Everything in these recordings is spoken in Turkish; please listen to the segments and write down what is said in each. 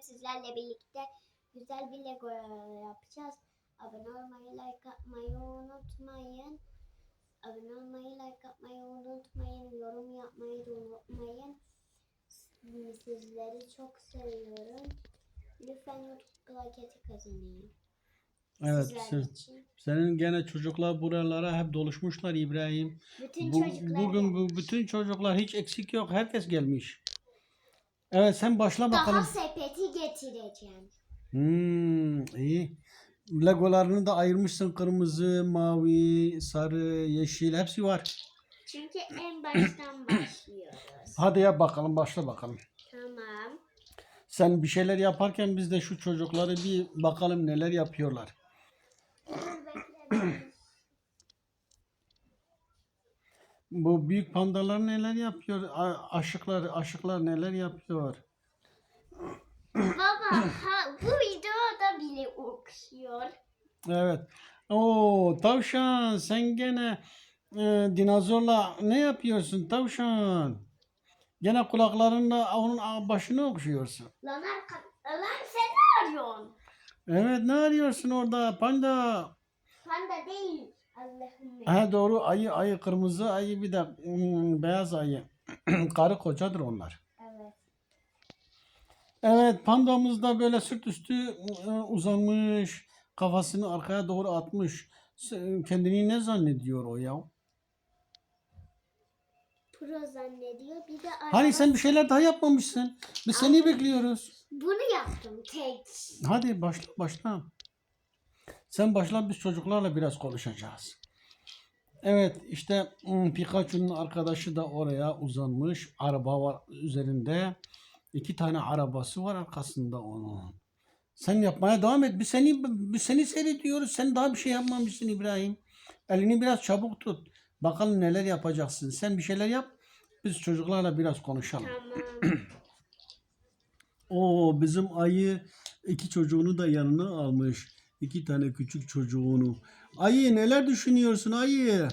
sizlerle birlikte güzel bir Lego yapacağız. Abone olmayı, like atmayı unutmayın. Abone olmayı, like atmayı unutmayın. Yorum yapmayı da unutmayın. Sizleri çok seviyorum. Lütfen YouTube plaketi kazanayım. Evet. Sen- senin gene çocuklar buralara hep doluşmuşlar İbrahim. Bütün Bu, çocuklar bugün bu bütün çocuklar hiç eksik yok. Herkes gelmiş. Evet sen başla daha bakalım. sepeti getireceğim. Hmm, iyi. Legolarını da ayırmışsın. Kırmızı, mavi, sarı, yeşil hepsi var. Çünkü en baştan başlıyoruz. Hadi yap bakalım başla bakalım. Tamam. Sen bir şeyler yaparken biz de şu çocukları bir bakalım neler yapıyorlar. Dur bekle. Bu büyük pandalar neler yapıyor? A- Aşıklar, aşıklar neler yapıyor? Baba ha, bu videoda bile okşuyor. Evet. Oo tavşan sen gene e, dinozorla ne yapıyorsun tavşan? Gene kulaklarınla onun başını okşuyorsun. Lan arka, lan sen ne arıyorsun? Evet ne arıyorsun orada panda? Panda değil. Ha doğru ayı ayı kırmızı ayı bir de hmm, beyaz ayı. Karı kocadır onlar. Evet. Evet pandamız da böyle sırt üstü e, uzanmış. Kafasını arkaya doğru atmış. Kendini ne zannediyor o ya? Pro zannediyor. Bir de araba. Hani sen bir şeyler daha yapmamışsın. Biz seni bekliyoruz. Bunu yaptım tek. Hadi başla başla. Sen başla biz çocuklarla biraz konuşacağız. Evet işte hmm, Pikachu'nun arkadaşı da oraya uzanmış. Araba var üzerinde. İki tane arabası var arkasında onun. Sen yapmaya devam et. Biz seni biz seni seyrediyoruz. Sen daha bir şey yapmamışsın İbrahim. Elini biraz çabuk tut. Bakalım neler yapacaksın. Sen bir şeyler yap. Biz çocuklarla biraz konuşalım. Tamam. O bizim ayı iki çocuğunu da yanına almış. İki tane küçük çocuğunu. Ayı neler düşünüyorsun ayı?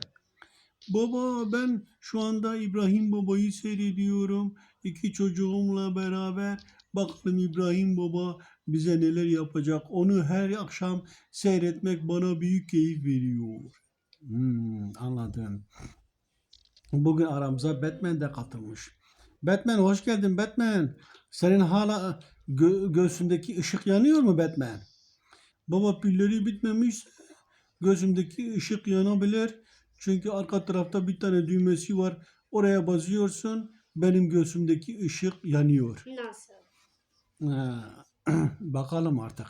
Baba ben şu anda İbrahim babayı seyrediyorum. İki çocuğumla beraber bakalım İbrahim baba bize neler yapacak. Onu her akşam seyretmek bana büyük keyif veriyor. Hmm, anladım. Bugün aramıza Batman de katılmış. Batman hoş geldin Batman. Senin hala gö- göğsündeki ışık yanıyor mu Batman? Baba pilleri bitmemiş. Gözümdeki ışık yanabilir. Çünkü arka tarafta bir tane düğmesi var. Oraya basıyorsun. Benim göğsümdeki ışık yanıyor. Nasıl? Bakalım artık.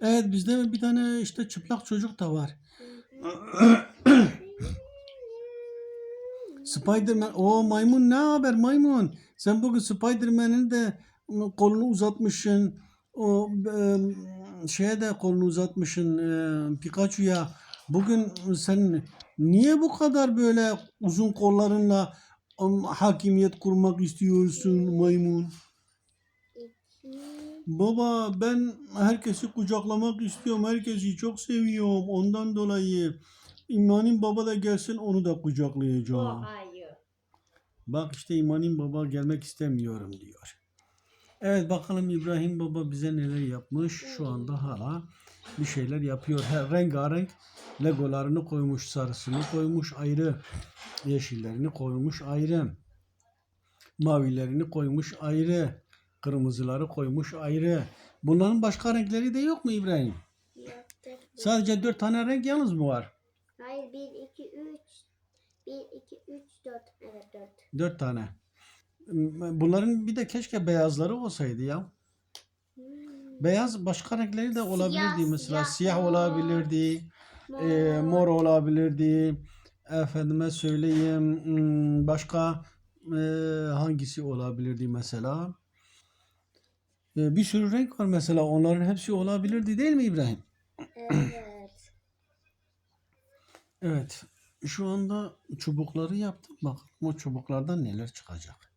Evet bizde bir tane işte çıplak çocuk da var. Spiderman. O maymun ne haber maymun? Sen bugün Spiderman'in de kolunu uzatmışsın. O e, şeye de kolunu uzatmışsın e, Pikachu'ya. Bugün sen niye bu kadar böyle uzun kollarınla ım, hakimiyet kurmak istiyorsun maymun? Baba ben herkesi kucaklamak istiyorum. Herkesi çok seviyorum. Ondan dolayı İmanim baba da gelsin onu da kucaklayacağım. ayı. Bak işte İmanim baba gelmek istemiyorum diyor. Evet bakalım İbrahim baba bize neler yapmış. Şu anda hala bir şeyler yapıyor. Her rengarenk legolarını koymuş. Sarısını koymuş ayrı. Yeşillerini koymuş ayrı. Mavilerini koymuş ayrı. Kırmızıları koymuş ayrı. Bunların başka renkleri de yok mu İbrahim? Sadece dört tane renk yalnız mı var? Hayır 1, 2, 3. 1, 2, 3, 4. Evet 4. Dört tane. Bunların bir de keşke beyazları olsaydı ya. Beyaz başka renkleri de olabilirdi. Siyah, Mesela siyah, siyah mor. olabilirdi. e, mor olabilirdi. Efendime söyleyeyim hmm, başka e, hangisi olabilirdi mesela? E, bir sürü renk var mesela. Onların hepsi olabilirdi değil mi İbrahim? Evet. Evet. Şu anda çubukları yaptım. Bak o çubuklardan neler çıkacak.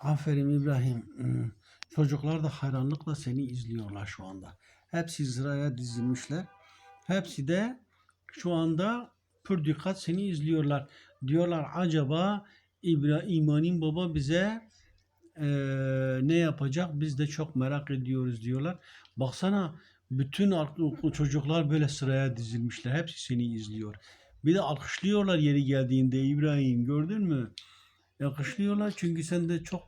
Aferin İbrahim. Hmm, Çocuklar da hayranlıkla seni izliyorlar şu anda. Hepsi sıraya dizilmişler. Hepsi de şu anda pür dikkat seni izliyorlar. Diyorlar acaba İbrahim İmanin baba bize e, ne yapacak biz de çok merak ediyoruz diyorlar. Baksana bütün ar- çocuklar böyle sıraya dizilmişler. Hepsi seni izliyor. Bir de alkışlıyorlar yeri geldiğinde İbrahim gördün mü? Alkışlıyorlar çünkü sen de çok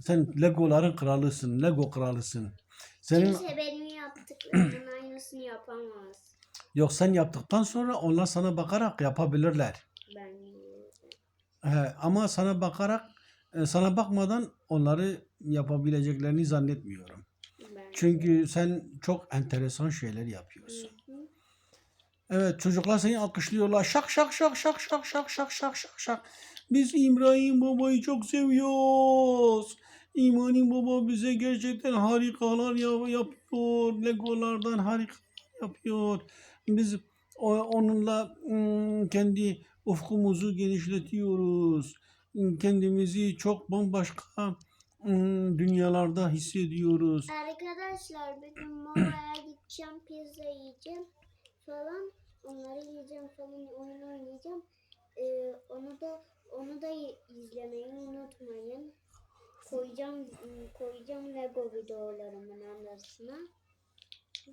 sen Legoların kralısın. Lego kralısın. Senin Kimse benim yaptıklarımın aynısını yapamaz. yok sen yaptıktan sonra onlar sana bakarak yapabilirler. Ben He, ama sana bakarak e, sana bakmadan onları yapabileceklerini zannetmiyorum. ben Çünkü sen çok enteresan şeyler yapıyorsun. Evet çocuklar seni alkışlıyorlar. Şak şak şak şak şak şak şak şak şak şak. Biz İbrahim Baba'yı çok seviyoruz. İmanim Baba bize gerçekten harikalar ya- yapıyor. Legolardan harikalar yapıyor. Biz onunla kendi ufkumuzu genişletiyoruz. Kendimizi çok bambaşka dünyalarda hissediyoruz. Arkadaşlar bir gün molaya gideceğim, pizza yiyeceğim falan. Onları yiyeceğim falan, oyun oynayacağım. Ee, onu da onu da izlemeyi unutmayın. Koyacağım koyacağım Lego videolarımın arasına.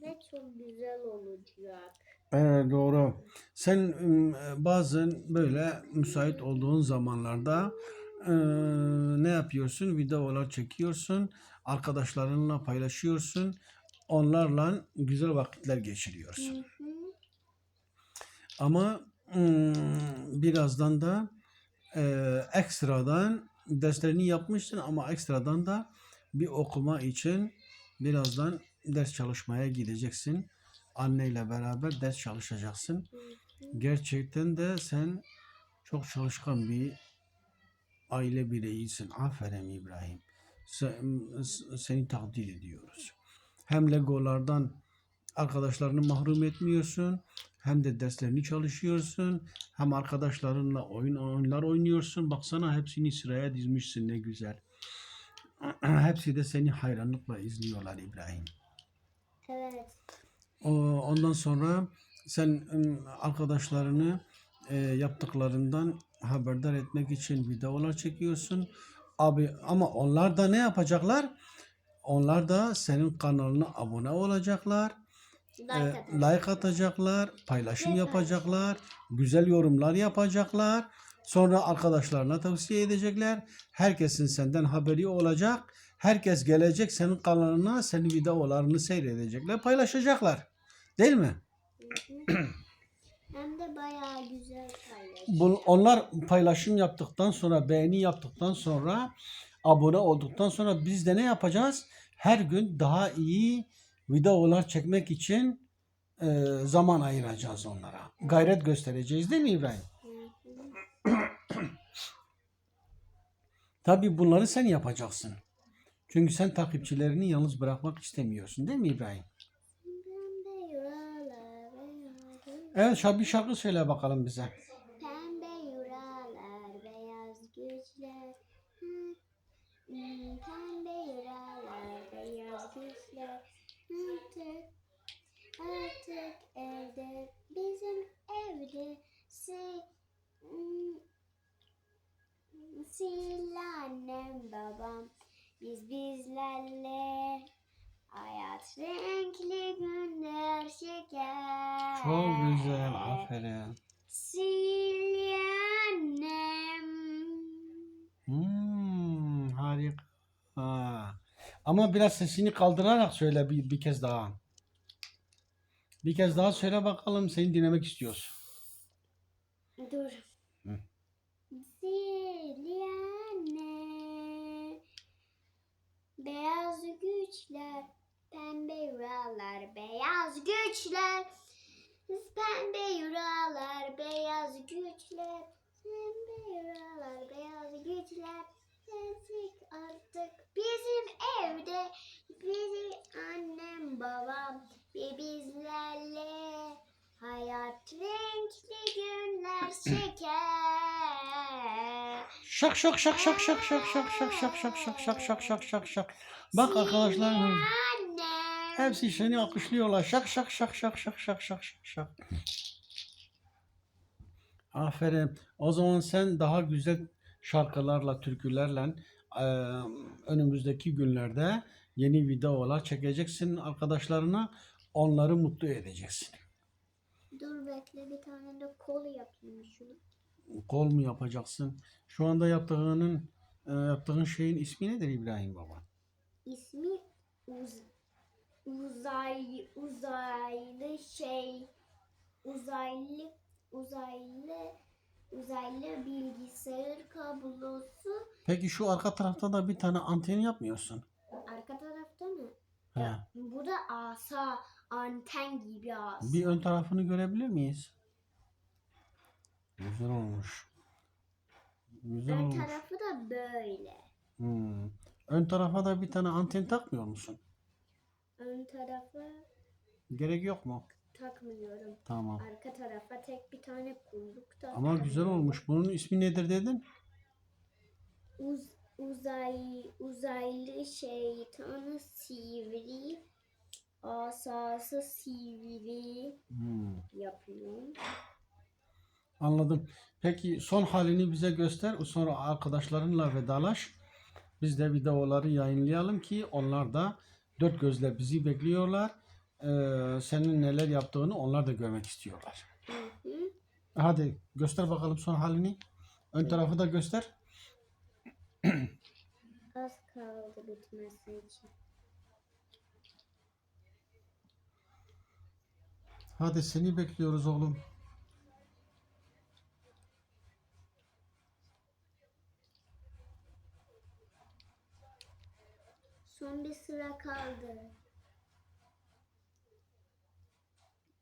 Ve çok güzel olacak. Evet doğru. Sen bazen böyle müsait olduğun zamanlarda eee, ne yapıyorsun? Videolar çekiyorsun. Arkadaşlarınla paylaşıyorsun. Onlarla güzel vakitler geçiriyorsun. Hı hı. Ama birazdan da eee, ekstradan derslerini yapmışsın ama ekstradan da bir okuma için birazdan ders çalışmaya gideceksin. Anneyle beraber ders çalışacaksın. Gerçekten de sen çok çalışkan bir aile bireyisin. Aferin İbrahim. Sen- seni takdir ediyoruz. Hem Legolardan arkadaşlarını mahrum etmiyorsun. Hem de derslerini çalışıyorsun. Hem arkadaşlarınla oyun oyunlar oynuyorsun. Baksana hepsini sıraya dizmişsin ne güzel. Hepsi de seni hayranlıkla izliyorlar İbrahim. Evet. Ondan sonra sen arkadaşlarını e, yaptıklarından haberdar etmek için videolar çekiyorsun. Abi ama onlar da ne yapacaklar? Onlar da senin kanalına abone olacaklar. Like e, like atacaklar, paylaşım Ve yapacaklar, güzel yorumlar yapacaklar. Sonra arkadaşlarına tavsiye edecekler. Herkesin senden haberi olacak. Herkes gelecek senin kanalına, senin videolarını seyredecekler, paylaşacaklar. Değil mi? Hem de bayağı güzel paylaşım. Onlar paylaşım yaptıktan sonra, beğeni yaptıktan sonra, abone olduktan sonra biz de ne yapacağız? Her gün daha iyi videolar çekmek için e, zaman ayıracağız onlara. Gayret göstereceğiz değil mi İbrahim? Tabii bunları sen yapacaksın. Çünkü sen takipçilerini yalnız bırakmak istemiyorsun değil mi İbrahim? Evet şarkı şarkı söyle bakalım bize. Pembe yuralar beyaz güçler Artık Artık evde Bizim evde Si Sil annem babam Biz bizlerle Hayat renkli günler şeker Çok güzel aferin. Silya annem. Hmm, harika. Ama biraz sesini kaldırarak söyle bir, bir kez daha. Bir kez daha söyle bakalım seni dinlemek istiyoruz. Dur. Hı. Silya anne. Beyaz güçler. Pembe yuralar. Beyaz güçler. Pembe yuralar. Beyaz güçler. Pembe yuralar. Beyaz güçler. Sensin artık bizim evde. Bizim annem babam ve bizlerle hayat renkli günler şeker. Şak şak şak şak şak şak şak şak şak şak şak şak şak şak şak şak. Bak arkadaşlar hepsi seni alkışlıyorlar. Şak şak şak şak şak şak şak şak şak. Aferin. O zaman sen daha güzel şarkılarla, türkülerle önümüzdeki günlerde yeni videolar çekeceksin arkadaşlarına. Onları mutlu edeceksin. Dur bekle bir tane de kol yapayım şunu. Kol mu yapacaksın? Şu anda yaptığının e, yaptığın şeyin ismi nedir İbrahim Baba? İsmi uz, uzay uzaylı şey uzaylı uzaylı uzaylı bilgisayar kablosu Peki şu arka tarafta da bir tane anten yapmıyorsun. arka tarafta mı? He. Bu da asa anten gibi asa. Bir ön tarafını görebilir miyiz? Güzel olmuş. Güzel Ön olmuş. tarafı da böyle. Hmm. Ön tarafa da bir tane anten takmıyor musun? Ön tarafı Gerek yok mu? Takmıyorum. Tamam. Arka tarafa tek bir tane kuyruk da. Ama güzel olmuş. Bunun ismi nedir dedin? Uz, uzay uzaylı şeytanı sivri asası sivri Hmm. yapıyorum. Anladım. Peki son halini bize göster. Sonra arkadaşlarınla vedalaş. Biz de videoları yayınlayalım ki onlar da dört gözle bizi bekliyorlar. Ee, senin neler yaptığını onlar da görmek istiyorlar. Hı hı. Hadi göster bakalım son halini. Ön tarafı da göster. Az kaldı bitmesi için. Hadi seni bekliyoruz oğlum. Son bir sıra kaldı.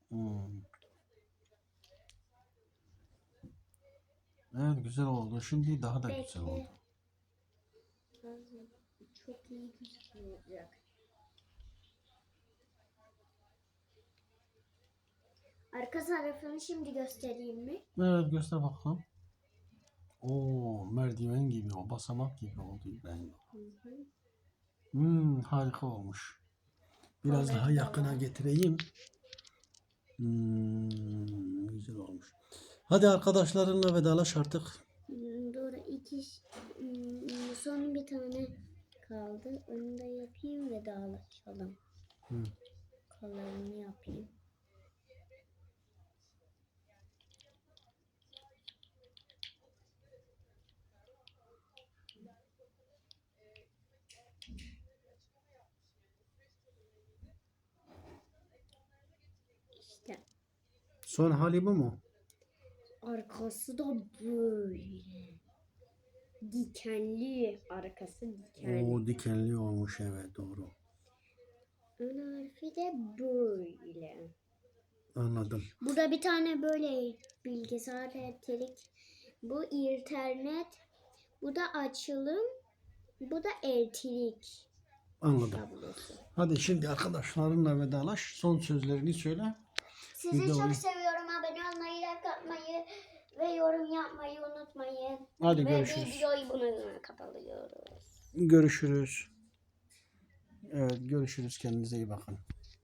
Hmm. Evet güzel oldu. Şimdi daha da güzel oldu. Çok iyi gözüküyor. Arka tarafını şimdi göstereyim mi? Evet göster bakalım. Oo merdiven gibi o basamak gibi oldu İbrahim. Hı hı. Hmm, harika olmuş. Biraz Kolay daha yakına getireyim. Hmm, güzel olmuş. Hadi arkadaşlarınla vedalaş artık. Hmm, Dur iki hmm, son bir tane kaldı. Onu da yapayım ve dağılaşalım. Hı. Kalanını yapayım. İşte Son hali bu mu? arkası da böyle. Dikenli. Arkası dikenli. Oo dikenli olmuş evet doğru. Ön harfi de böyle. Anladım. Burada bir tane böyle bilgisayar elektrik. Bu internet. Bu da açılım. Bu da elektrik Anladım. kablosu. Hadi şimdi arkadaşlarınla vedalaş. Son sözlerini söyle. Sizi Videoyu- çok seviyorum. Abone olmayı, like atmayı ve yorum yapmayı unutmayın. Hadi ve görüşürüz. videoyu bununla kapatıyoruz. Görüşürüz. Evet görüşürüz. Kendinize iyi bakın.